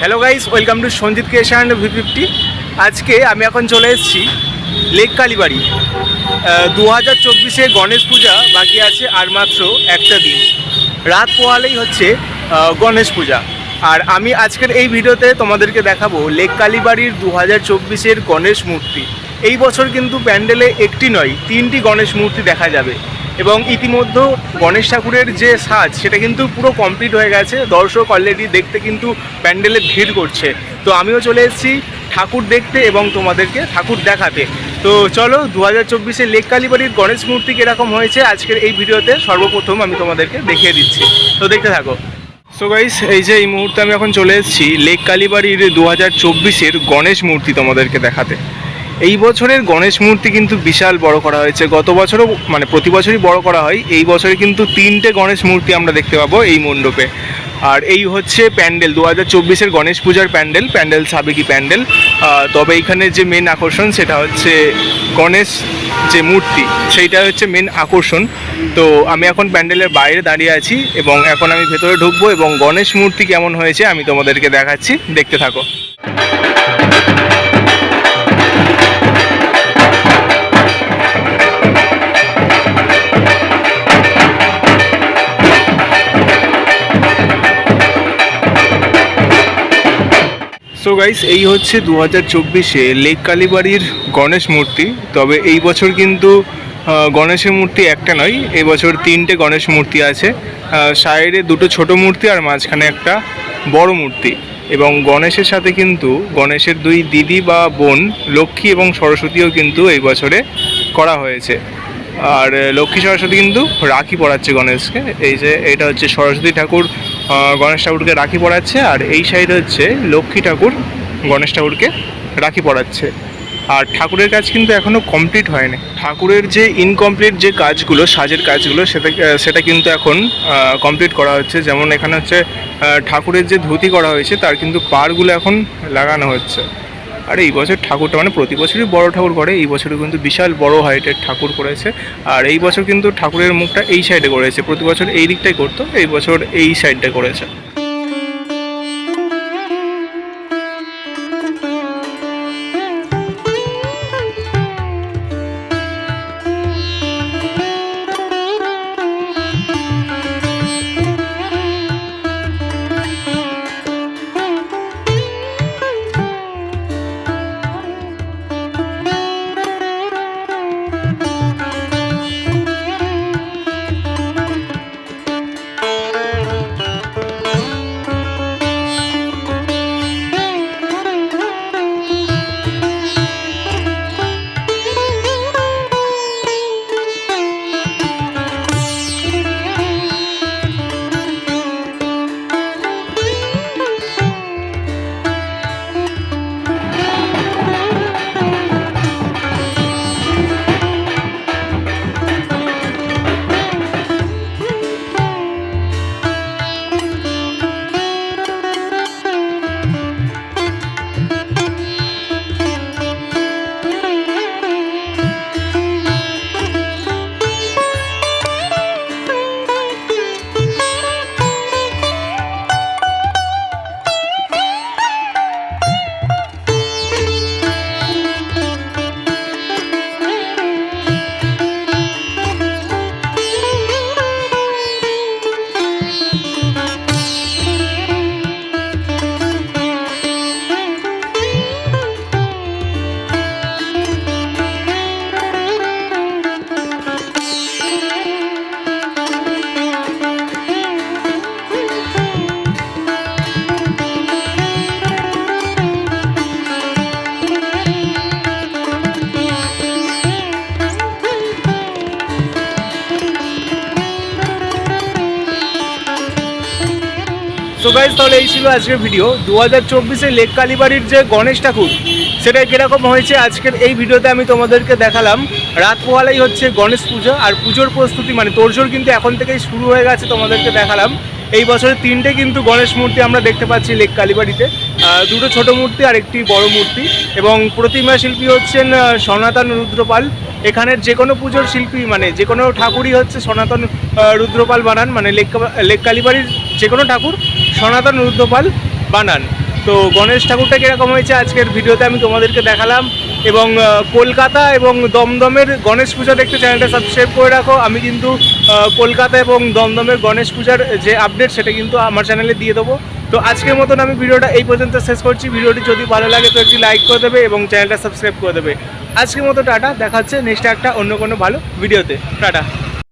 Hello guys welcome to Sanjit creation V fifty আজকে আমি এখন চলে এসেছি লেক কালীবাড়ি দু হাজার চব্বিশে গণেশ পূজা বাকি আছে আর মাত্র একটা দিন। রাত পোহালেই হচ্ছে গণেশ পূজা। আর আমি আজকের এই ভিডিওতে তোমাদেরকে দেখাবো লেক কালীবাড়ির দু হাজার চব্বিশের গণেশ মূর্তি। এই বছর কিন্তু প্যান্ডেলে একটি নয়, তিনটি গণেশ মূর্তি দেখা যাবে। এবং ইতিমধ্যে গণেশ ঠাকুরের যে সাজ, সেটা কিন্তু পুরো কমপ্লিট হয়ে গেছে। দর্শক অলরেডি দেখতে কিন্তু প্যান্ডেলে ভিড় করছে। তো আমিও চলে এসেছি ঠাকুর দেখতে এবং তোমাদেরকে ঠাকুর দেখাতে। তো চলো দু হাজার চব্বিশে লেক কালীবাড়ির গণেশ মূর্তি কীরকম হয়েছে আজকের এই ভিডিওতে সর্বপ্রথম আমি তোমাদেরকে দেখিয়ে দিচ্ছি। তো দেখতে থাকো। সো গাইস এই যে এই মুহূর্তে আমি এখন চলে এসেছি লেক কালীবাড়ির দু হাজার চব্বিশের গণেশ মূর্তি তোমাদেরকে দেখাতে। এই বছরের গণেশ মূর্তি কিন্তু বিশাল বড় করা হয়েছে। গত বছরও মানে প্রতি বছরই বড় করা হয়। এই বছরে কিন্তু তিনটে গণেশ মূর্তি আমরা দেখতে পাবো এই মণ্ডপে। আর এই হচ্ছে প্যান্ডেল দু হাজার চব্বিশের গণেশ পূজার প্যান্ডেল প্যান্ডেল সাবেকি প্যান্ডেল। তবে এখানে যে মেন আকর্ষণ, সেটা হচ্ছে গণেশ যে মূর্তি, সেইটা হচ্ছে মেন আকর্ষণ। তো আমি এখন প্যান্ডেলের বাইরে দাঁড়িয়ে আছি এবং এখন আমি ভেতরে ঢুকবো এবং গণেশ মূর্তি কেমন হয়েছে আমি তোমাদেরকে দেখাচ্ছি। দেখতে থাকো। সো গাইস এই হচ্ছে দু হাজার চব্বিশে লেক কালীবাড়ির গণেশ মূর্তি। তবে এই বছর কিন্তু গণেশের মূর্তি একটা নয়, এই বছর তিনটে গণেশ মূর্তি আছে। সাইডে দুটো ছোট মূর্তি আর মাঝখানে একটা বড় মূর্তি। এবং গণেশের সাথে কিন্তু গণেশের দুই দিদি বা বোন, লক্ষ্মী এবং সরস্বতীও কিন্তু এই বছরে করা হয়েছে। আর, লক্ষ্মী সরস্বতী কিন্তু রাখি পড়াচ্ছে গণেশকে। এই যে, এটা হচ্ছে সরস্বতী ঠাকুর গণেশ ঠাকুরকে রাখি পড়াচ্ছে আর এই সাইডে হচ্ছে লক্ষ্মী ঠাকুর গণেশ ঠাকুরকে রাখি পড়াচ্ছে আর ঠাকুরের কাজ কিন্তু এখনও কমপ্লিট হয়নি। ঠাকুরের যে ইনকমপ্লিট যে কাজগুলো, সাজের কাজগুলো, সেটা সেটা কিন্তু এখন কমপ্লিট করা হচ্ছে। যেমন এখানে হচ্ছে ঠাকুরের যে ধুতি করা হয়েছে, তার কিন্তু পারগুলো এখন লাগানো হচ্ছে। আর এই বছর ঠাকুরটা মানে প্রতি বছরই বড় ঠাকুর করে, এই বছরও কিন্তু বিশাল বড় হাইটের ঠাকুর করেছে। আর এই বছর কিন্তু ঠাকুরের মুখটা এই সাইডে করেছে, প্রতি বছর এই দিকটাই করতো, এই বছর এই সাইডটা করেছে। সো গাইজ তাহলে এই ছিল আজকের ভিডিও দু হাজার চব্বিশে লেক কালীবাড়ির যে গণেশ ঠাকুর, সেটা কীরকম হয়েছে আজকের এই ভিডিওতে আমি তোমাদেরকে দেখালাম। রাত পোহালেই হচ্ছে গণেশ পুজো, আর পুজোর প্রস্তুতি মানে তোড়জোড় কিন্তু এখন থেকেই শুরু হয়ে গেছে তোমাদেরকে দেখালাম। এই বছরে তিনটে কিন্তু গণেশ মূর্তি আমরা দেখতে পাচ্ছি লেক কালীবাড়িতে দুটো ছোট মূর্তি আর একটি বড় মূর্তি। এবং প্রতিমা শিল্পী হচ্ছেন সনাতন রুদ্রপাল। এখানের যে কোনো পুজোর শিল্পী মানে যে কোনো ঠাকুরই হচ্ছে সনাতন রুদ্রপাল বানান। মানে লেক লেক কালীবাড়ির যে কোনো ঠাকুর সনাতন রুদ্রপাল বানান। তো গণেশ ঠাকুরটা কীরকম হয়েছে আজকের ভিডিওতে আমি তোমাদেরকে দেখালাম এবং কলকাতা এবং দমদমের গণেশ পূজা দেখতে চ্যানেলটা সাবস্ক্রাইব করে রাখো। আমি কিন্তু কলকাতা এবং দমদমের গণেশ পূজার যে আপডেট সেটা কিন্তু আমার চ্যানেলে দিয়ে দেবো। তো আজকের মতন আমি ভিডিওটা এই পর্যন্ত শেষ করছি। ভিডিওটি যদি ভালো লাগে তো একটি লাইক করে দেবে এবং চ্যানেলটা সাবস্ক্রাইব করে দেবে। আজকের মতো টাটা। দেখা হচ্ছে নেক্সট একটা অন্য কোনো ভালো ভিডিওতে। টাটা।